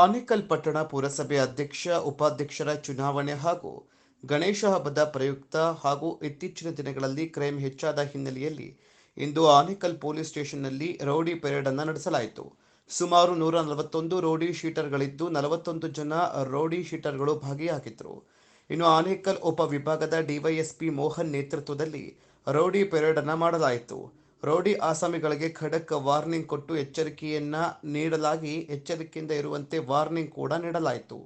ಆನೇಕಲ್ ಪಟ್ಟಣ ಪುರಸಭೆ ಅಧ್ಯಕ್ಷ, ಉಪಾಧ್ಯಕ್ಷರ ಚುನಾವಣೆ ಹಾಗೂ ಗಣೇಶ ಹಬ್ಬದ ಪ್ರಯುಕ್ತ ಹಾಗೂ ಇತ್ತೀಚಿನ ದಿನಗಳಲ್ಲಿ ಕ್ರೈಮ್ ಹೆಚ್ಚಾದ ಹಿನ್ನೆಲೆಯಲ್ಲಿ ಇಂದು ಆನೇಕಲ್ ಪೊಲೀಸ್ ಸ್ಟೇಷನ್ನಲ್ಲಿ ರೌಡಿ ಪೆರೇಡ್ ಅನ್ನು ನಡೆಸಲಾಯಿತು. ಸುಮಾರು ನೂರ ನಲವತ್ತೊಂದು ರೌಡಿ ಶೀಟರ್ಗಳಿದ್ದು ನಲವತ್ತೊಂದು ಜನ ರೌಡಿ ಶೀಟರ್ಗಳು ಭಾಗಿಯಾಗಿದ್ದರು. ಇನ್ನು ಆನೇಕಲ್ ಉಪವಿಭಾಗದ ಡಿವೈಎಸ್ಪಿ ಮೋಹನ್ ನೇತೃತ್ವದಲ್ಲಿ ರೌಡಿ ಪೆರೇಡ್ ಅನ್ನು ಮಾಡಲಾಯಿತು. ರೌಡಿ ಆಸಾಮಿಗಳಿಗೆ ಖಡಕ್ ವಾರ್ನಿಂಗ್ ಕೊಟ್ಟು ಎಚ್ಚರಿಕೆಯನ್ನ ನೀಡಲಾಗಿ ಎಚ್ಚರಿಕೆಯಿಂದ ಇರುವಂತೆ ವಾರ್ನಿಂಗ್ ಕೂಡ ನೀಡಲಾಯಿತು.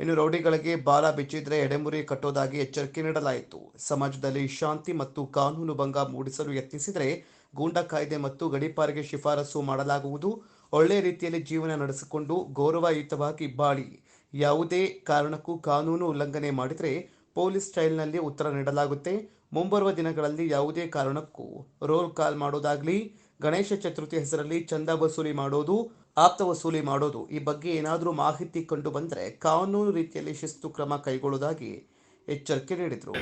ಇನ್ನು ರೌಡಿಗಳಿಗೆ ಬಾಲ ಬಿಚ್ಚಿದ್ರೆ ಎಡೆಮುರಿ ಕಟ್ಟೋದಾಗಿ ಎಚ್ಚರಿಕೆ ನೀಡಲಾಯಿತು. ಸಮಾಜದಲ್ಲಿ ಶಾಂತಿ ಮತ್ತು ಕಾನೂನು ಭಂಗ ಮೂಡಿಸಲು ಯತ್ನಿಸಿದರೆ ಗೂಂಡಾ ಕಾಯ್ದೆ ಮತ್ತು ಗಡೀಪಾರಿಗೆ ಶಿಫಾರಸು ಮಾಡಲಾಗುವುದು. ಒಳ್ಳೆಯ ರೀತಿಯಲ್ಲಿ ಜೀವನ ನಡೆಸಿಕೊಂಡು ಗೌರವಯುತವಾಗಿ ಬಾಳಿ. ಯಾವುದೇ ಕಾರಣಕ್ಕೂ ಕಾನೂನು ಉಲ್ಲಂಘನೆ ಮಾಡಿದರೆ ಪೊಲೀಸ್ ಸ್ಟೈಲ್ನಲ್ಲಿ ಉತ್ತರ ನೀಡಲಾಗುತ್ತೆ. ಮುಂಬರುವ ದಿನಗಳಲ್ಲಿ ಯಾವುದೇ ಕಾರಣಕ್ಕೂ ರೋಲ್ ಕಾಲ್ ಮಾಡೋದಾಗ್ಲಿ, ಗಣೇಶ ಚತುರ್ಥಿ ಹೆಸರಲ್ಲಿ ಚಂದ ವಸೂಲಿ ಮಾಡೋದು, ಆಪ್ತ ವಸೂಲಿ ಮಾಡೋದು ಈ ಬಗ್ಗೆ ಏನಾದರೂ ಮಾಹಿತಿ ಕಂಡು ಬಂದರೆ ಕಾನೂನು ರೀತಿಯಲ್ಲಿ ಶಿಸ್ತು ಕ್ರಮ ಕೈಗೊಳ್ಳುವುದಾಗಿ ಎಚ್ಚರಿಕೆ ನೀಡಿದರು.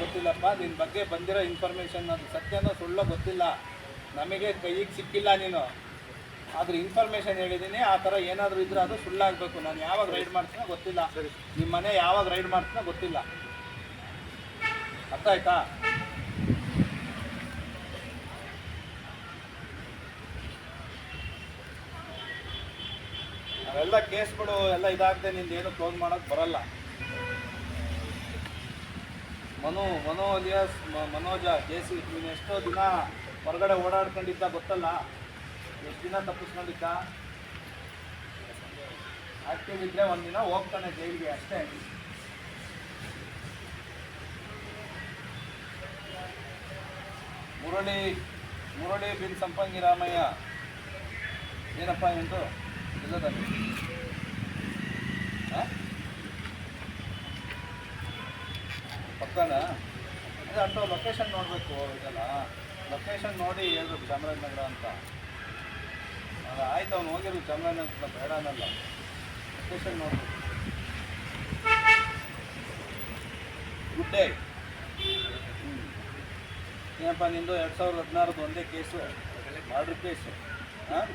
ಗೊತ್ತಿಲ್ಲಪ್ಪ ನಿನ್ನ ಬಗ್ಗೆ ಬಂದಿರೋ ಇನ್ಫಾರ್ಮೇಷನ್ ಅದು ಸತ್ಯನೋ ಸುಳ್ಳೋ ಗೊತ್ತಿಲ್ಲ. ನಮಗೆ ಕೈಗೆ ಸಿಕ್ಕಿಲ್ಲ ನೀನು. ಆದ್ರೆ ಇನ್ಫಾರ್ಮೇಷನ್ ಹೇಳಿದ್ದೀನಿ ಆ ಥರ ಏನಾದರೂ ಇದ್ರೆ ಅದು ಸುಳ್ಳಾಗಬೇಕು ನಾನು ಯಾವಾಗ ರೈಡ್ ಮಾಡ್ತೀನೋ ಗೊತ್ತಿಲ್ಲ. ನಿಮ್ಮ ಮನೆ ಯಾವಾಗ ರೈಡ್ ಮಾಡ್ತೀನೋ ಗೊತ್ತಿಲ್ಲ. ಅರ್ಥ ಆಯ್ತಾ? ಅವೆಲ್ಲ ಕೇಸ್ಗಳು ಎಲ್ಲ ಇದಾಗದೆ ನಿಂದು ಏನು ಕ್ಲೋಸ್ ಮಾಡೋಕೆ ಬರಲ್ಲ. ಮನು ಮನೋ ಅಲಿಯಾಸ್ ಮನೋಜ ಜೆ ಸಿ ನೀನು ಎಷ್ಟೋ ದಿನ ಹೊರಗಡೆ ಓಡಾಡ್ಕೊಂಡಿದ್ದ ಗೊತ್ತಲ್ಲ? ಎಷ್ಟು ದಿನ ತಪ್ಪಿಸ್ಕೊಂಡಿದ್ದ? ಆಕ್ಟಿವ್ ಇದ್ರೆ ಒಂದಿನ ಹೋಗ್ತಾನೆ ಜೈಲಿಗೆ ಅಷ್ಟೇ. ಮುರಳಿ ಮುರಳಿ ಬಿನ್ ಸಂಪಂಗಿ ರಾಮಯ್ಯ. ಏನಪ್ಪ ಎಂದು ಇಲ್ಲದಲ್ಲಿ ಪಕ್ಕನ? ಅದೇ ಅಂತ ಲೊಕೇಶನ್ ನೋಡಬೇಕು ಇದೆಲ್ಲ. ಲೊಕೇಶನ್ ನೋಡಿ ಹೇಳ್ಬೇಕು ಚಾಮರಾಜನಗರ ಅಂತ. ಆಯ್ತು, ಅವ್ನು ಹೋಗಿರು ಚಂದ್ರನ ಬೇಡ ಅನ್ನಲ್ಲ ಲೊಕೇಶನ್ ನೋಡ್ಬೇಕು ಗುಡ್ ಡೇ ಏನಪ್ಪ ನಿಂದು? ಎರಡು ಸಾವಿರದ ಹದಿನಾರದು ಒಂದೇ ಕೇಸು ಮರ್ಡ್ರ್ ಕೇಸು ಹಾಂ?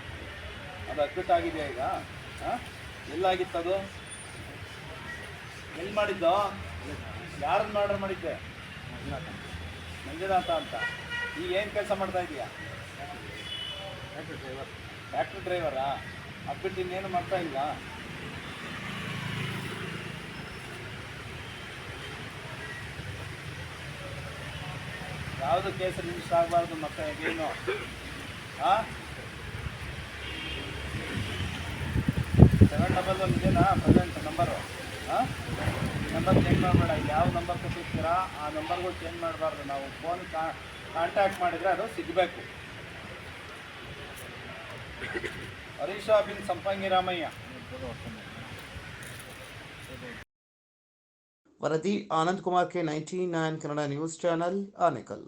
ಅದು ಅಕ್ವಿಟ್ ಆಗಿದೆಯಾ ಈಗ? ಹಾಂ? ಅದು? ಎಲ್ಲಿ ಮಾಡಿದ್ದೋ? ಯಾರನ್ನ ಮರ್ಡರ್ ಮಾಡಿದ್ದೆ? ಮಂಜುನಾಥ ಅಂತ. ಈಗ ಏನು ಕೆಲಸ ಮಾಡ್ತಾ ಇದೀಯಾ? ಟ್ರ್ಯಾಕ್ಟರ್ ಡ್ರೈವರಾ ಅದ್ಬಿಟ್ಟು ಇನ್ನೇನು ಮಾಡ್ತಾ ಇಲ್ಲ? ಯಾವುದು ಕೇಸ್ ರಿಜಿಸ್ಟರ್ ಆಗಬಾರ್ದು ಮತ್ತೆ ಏನು? ಹಾಂ ಸೆವೆನ್ ಡಬಲ್ ಒನ್ ಇದೆಯಾ ಪ್ರೆಸೆಂಟ್ ನಂಬರು ಹಾಂ ನಂಬರ್ ಚೇಂಜ್ ಮಾಡಬೇಡ. ಯಾವ ನಂಬರ್ ಕೊಟ್ಟಿರ್ತೀರಾ? ಆ ನಂಬರ್ಗಳು ಚೇಂಜ್ ಮಾಡಬಾರ್ದು. ನಾವು ಫೋನ್ ಕಾಂಟ್ಯಾಕ್ಟ್ ಮಾಡಿದರೆ ಅದು ಸಿಗಬೇಕು. ಹರೀಶಾ ಬಿನ್ ಸಂಪಂಗಿ ರಾಮಯ್ಯ ವರದಿ Anand Kumar K ninety nine Kannada news channel Anekal